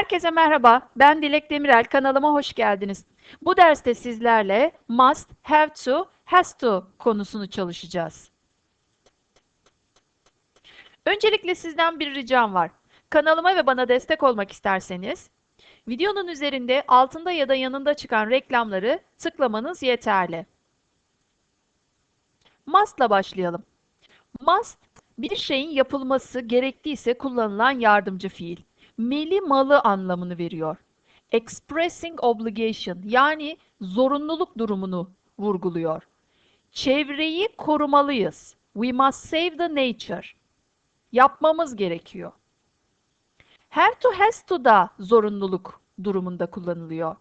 Herkese merhaba, ben Dilek Demirel, kanalıma hoş geldiniz. Bu derste sizlerle must, have to, has to konusunu çalışacağız. Öncelikle sizden bir ricam var. Kanalıma ve bana destek olmak isterseniz, videonun üzerinde altında ya da yanında çıkan reklamları tıklamanız yeterli. Must'la başlayalım. Must, bir şeyin yapılması gerektiyse kullanılan yardımcı fiil. Meli malı anlamını veriyor. Expressing obligation yani zorunluluk durumunu vurguluyor. Çevreyi korumalıyız. We must save the nature. Yapmamız gerekiyor. Have to has to da zorunluluk durumunda kullanılıyor.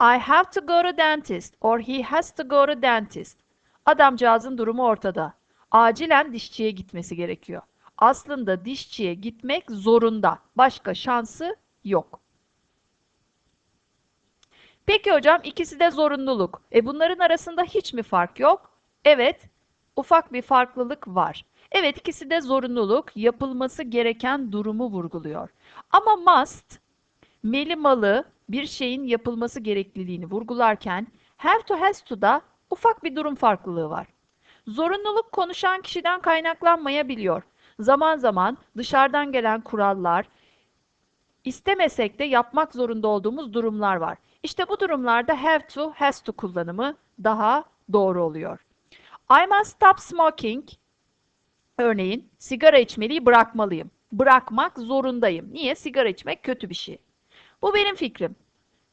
I have to go to dentist or he has to go to dentist. Adamcağızın durumu ortada. Acilen dişçiye gitmesi gerekiyor. Aslında dişçiye gitmek zorunda. Başka şansı yok. Peki hocam ikisi de zorunluluk. E bunların arasında hiç mi fark yok? Evet, ufak bir farklılık var. Evet ikisi de zorunluluk, yapılması gereken durumu vurguluyor. Ama must, meli malı bir şeyin yapılması gerekliliğini vurgularken have to has to da ufak bir durum farklılığı var. Zorunluluk konuşan kişiden kaynaklanmayabiliyor. Zaman zaman dışarıdan gelen kurallar, istemesek de yapmak zorunda olduğumuz durumlar var. İşte bu durumlarda have to, has to kullanımı daha doğru oluyor. I must stop smoking. Örneğin sigara içmeliyi bırakmalıyım. Bırakmak zorundayım. Niye? Sigara içmek kötü bir şey. Bu benim fikrim.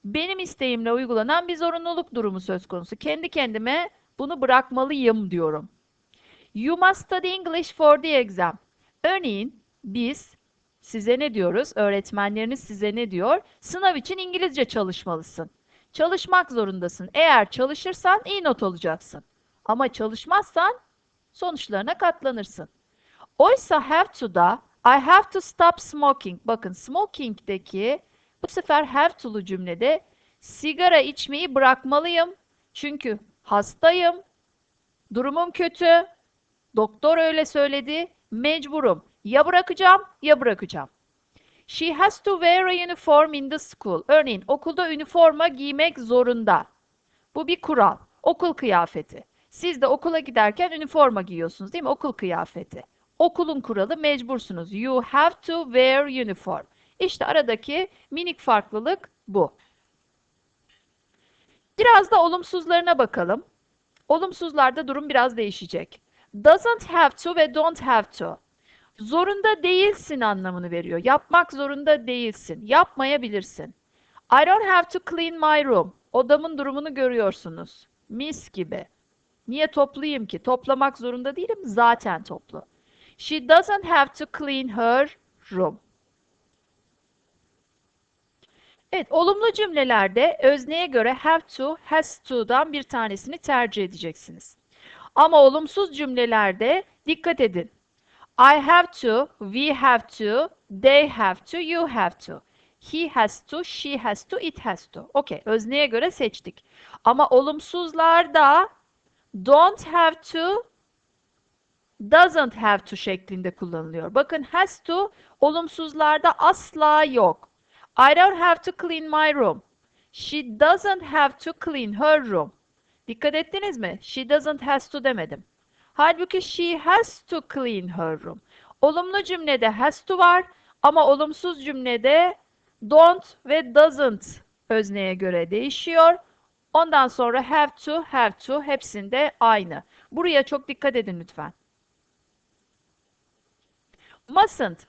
Benim isteğimle uygulanan bir zorunluluk durumu söz konusu. Kendi kendime bunu bırakmalıyım diyorum. You must study English for the exam. Örneğin biz size ne diyoruz? Öğretmenleriniz size ne diyor? Sınav için İngilizce çalışmalısın. Çalışmak zorundasın. Eğer çalışırsan iyi not alacaksın. Ama çalışmazsan sonuçlarına katlanırsın. Oysa have to da I have to stop smoking. Bakın smoking'deki bu sefer have to'lu cümlede sigara içmeyi bırakmalıyım. Çünkü hastayım. Durumum kötü. Doktor öyle söyledi. Mecburum. Ya bırakacağım ya bırakacağım. She has to wear a uniform in the school. Örneğin okulda üniforma giymek zorunda. Bu bir kural. Okul kıyafeti. Siz de okula giderken üniforma giyiyorsunuz değil mi? Okul kıyafeti. Okulun kuralı mecbursunuz. You have to wear uniform. İşte aradaki minik farklılık bu. Biraz da olumsuzlarına bakalım. Olumsuzlarda durum biraz değişecek. Doesn't have to ve don't have to. Zorunda değilsin anlamını veriyor. Yapmak zorunda değilsin. Yapmayabilirsin. I don't have to clean my room. Odamın durumunu görüyorsunuz. Mis gibi. Niye toplayayım ki? Toplamak zorunda değilim. Zaten toplu. She doesn't have to clean her room. Evet, olumlu cümlelerde özneye göre have to, has to'dan bir tanesini tercih edeceksiniz. Ama olumsuz cümlelerde dikkat edin. I have to, we have to, they have to, you have to. He has to, she has to, it has to. Okey, özneye göre seçtik. Ama olumsuzlarda don't have to, doesn't have to şeklinde kullanılıyor. Bakın has to olumsuzlarda asla yok. I don't have to clean my room. She doesn't have to clean her room. Dikkat ettiniz mi? She doesn't has to demedim. Halbuki she has to clean her room. Olumlu cümlede has to var ama olumsuz cümlede don't ve doesn't özneye göre değişiyor. Ondan sonra have to, have to hepsinde aynı. Buraya çok dikkat edin lütfen. Mustn't.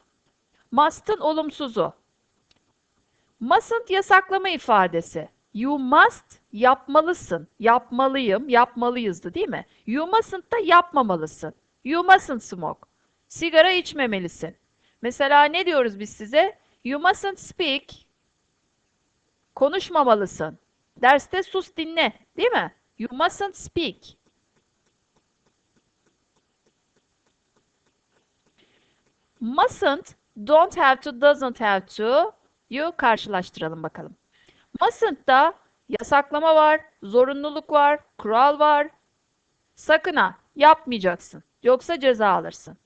Must'ın olumsuzu. Mustn't yasaklama ifadesi. You must yapmalısın. Yapmalıyım, yapmalıyızdı değil mi? You mustn't da yapmamalısın. You mustn't smoke. Sigara içmemelisin. Mesela ne diyoruz biz size? You mustn't speak. Konuşmamalısın. Derste sus dinle, değil mi? You mustn't speak. Mustn't, don't have to, doesn't have to. You karşılaştıralım bakalım. Mustn't'ta yasaklama var, zorunluluk var, kural var. Sakın ha, yapmayacaksın. Yoksa ceza alırsın.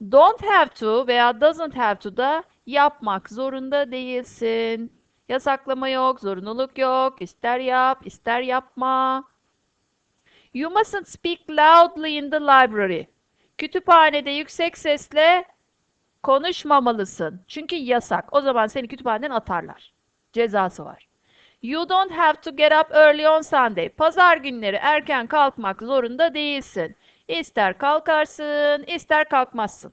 Don't have to veya doesn't have to da yapmak zorunda değilsin. Yasaklama yok, zorunluluk yok. İster yap, ister yapma. You mustn't speak loudly in the library. Kütüphanede yüksek sesle konuşmamalısın. Çünkü yasak. O zaman seni kütüphaneden atarlar. Cezası var. You don't have to get up early on Sunday. Pazar günleri erken kalkmak zorunda değilsin. İster kalkarsın, ister kalkmazsın.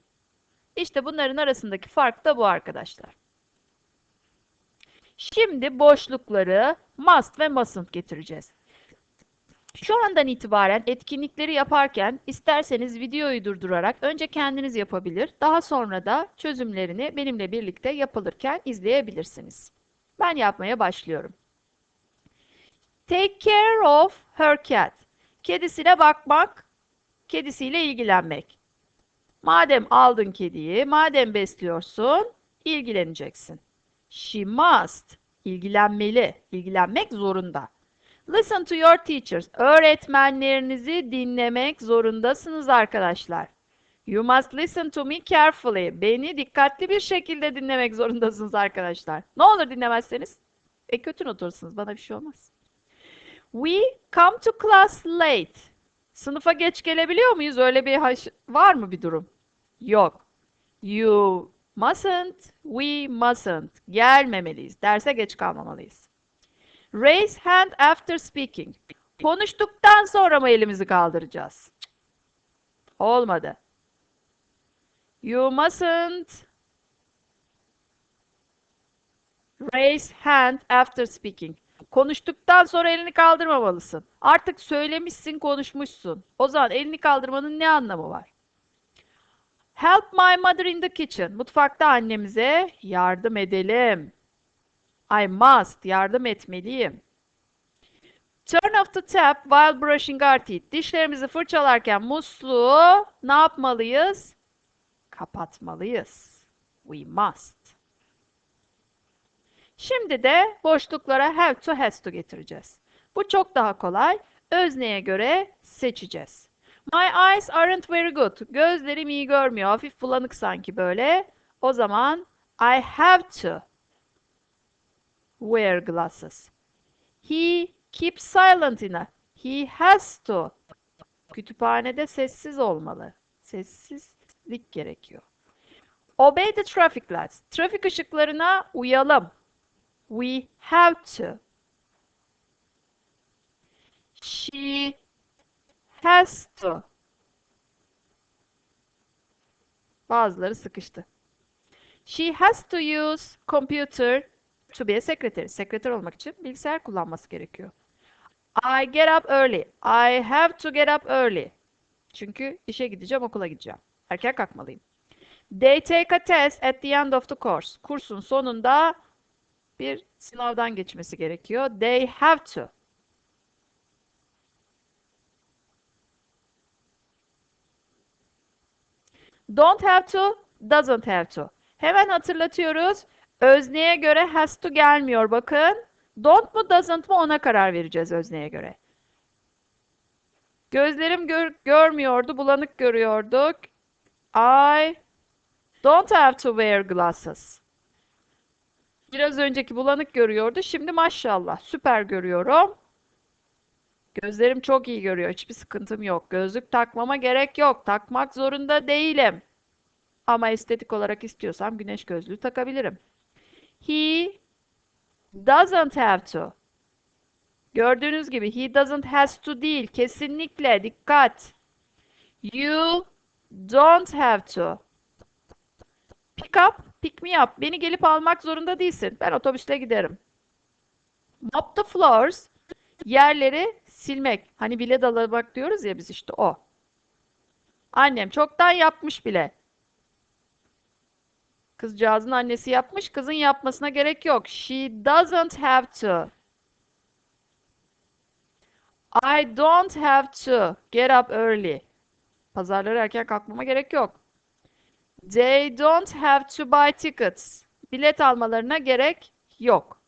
İşte bunların arasındaki fark da bu arkadaşlar. Şimdi boşlukları must ve mustn't getireceğiz. Şu andan itibaren etkinlikleri yaparken isterseniz videoyu durdurarak önce kendiniz yapabilir, daha sonra da çözümlerini benimle birlikte yapılırken izleyebilirsiniz. Ben yapmaya başlıyorum. Take care of her cat. Kedisine bakmak, kedisiyle ilgilenmek. Madem aldın kediyi, madem besliyorsun, ilgileneceksin. She must. İlgilenmeli. İlgilenmek zorunda. Listen to your teachers. Öğretmenlerinizi dinlemek zorundasınız arkadaşlar. You must listen to me carefully. Beni dikkatli bir şekilde dinlemek zorundasınız arkadaşlar. Ne olur dinlemezseniz? E kötü notursunuz. Bana bir şey olmaz. We come to class late. Sınıfa geç gelebiliyor muyuz? Öyle bir var mı bir durum? Yok. You mustn't, we mustn't. Gelmemeliyiz. Derse geç kalmamalıyız. Raise hand after speaking. Konuştuktan sonra mı elimizi kaldıracağız? Olmadı. You mustn't raise hand after speaking. Konuştuktan sonra elini kaldırmamalısın. Artık söylemişsin, konuşmuşsun. O zaman elini kaldırmanın ne anlamı var? Help my mother in the kitchen. Mutfakta annemize yardım edelim. I must. Yardım etmeliyim. Turn off the tap while brushing our teeth. Dişlerimizi fırçalarken musluğu ne yapmalıyız? Kapatmalıyız. We must. Şimdi de boşluklara have to, has to getireceğiz. Bu çok daha kolay. Özneye göre seçeceğiz. My eyes aren't very good. Gözlerim iyi görmüyor. Hafif bulanık sanki böyle. O zaman I have to wear glasses. He keeps silent in a. He has to. Kütüphanede sessiz olmalı. Sessizlik gerekiyor. Obey the traffic lights. Trafik ışıklarına uyalım. We have to. She has to. Bazıları sıkıştı. She has to use computer to be a secretary. Sekreter olmak için bilgisayar kullanması gerekiyor. I get up early. I have to get up early. Çünkü işe gideceğim, okula gideceğim. Erken kalkmalıyım. They take a test at the end of the course. Kursun sonunda bir sınavdan geçmesi gerekiyor. They have to. Don't have to, doesn't have to. Hemen hatırlatıyoruz. Özneye göre has to gelmiyor bakın. Don't mu doesn't mu ona karar vereceğiz özneye göre. Gözlerim gör- görmüyordu, bulanık görüyorduk. I don't have to wear glasses. Biraz önceki bulanık görüyordu. Şimdi maşallah süper görüyorum. Gözlerim çok iyi görüyor. Hiçbir sıkıntım yok. Gözlük takmama gerek yok. Takmak zorunda değilim. Ama estetik olarak istiyorsam güneş gözlüğü takabilirim. He doesn't have to. Gördüğünüz gibi he doesn't has to değil. Kesinlikle dikkat. You don't have to. Pick up, pick me up. Beni gelip almak zorunda değilsin. Ben otobüsle giderim. Mop the floors. Yerleri silmek. Hani bile dalamak diyoruz ya biz işte o. Annem çoktan yapmış bile. Kızcağızın annesi yapmış, kızın yapmasına gerek yok. She doesn't have to. I don't have to get up early. Pazarları erken kalkmama gerek yok. They don't have to buy tickets. Bilet almalarına gerek yok.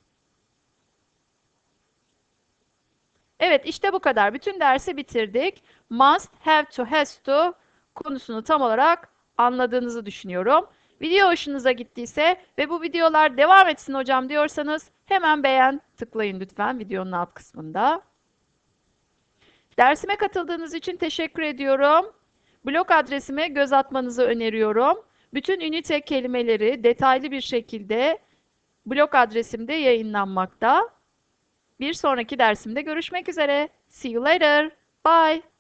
Evet, işte bu kadar. Bütün dersi bitirdik. Must, have to, has to konusunu tam olarak anladığınızı düşünüyorum. Video hoşunuza gittiyse ve bu videolar devam etsin hocam diyorsanız hemen beğen tıklayın lütfen videonun alt kısmında. Dersime katıldığınız için teşekkür ediyorum. Blog adresime göz atmanızı öneriyorum. Bütün ünite kelimeleri detaylı bir şekilde blog adresimde yayınlanmakta. Bir sonraki dersimde görüşmek üzere. See you later. Bye.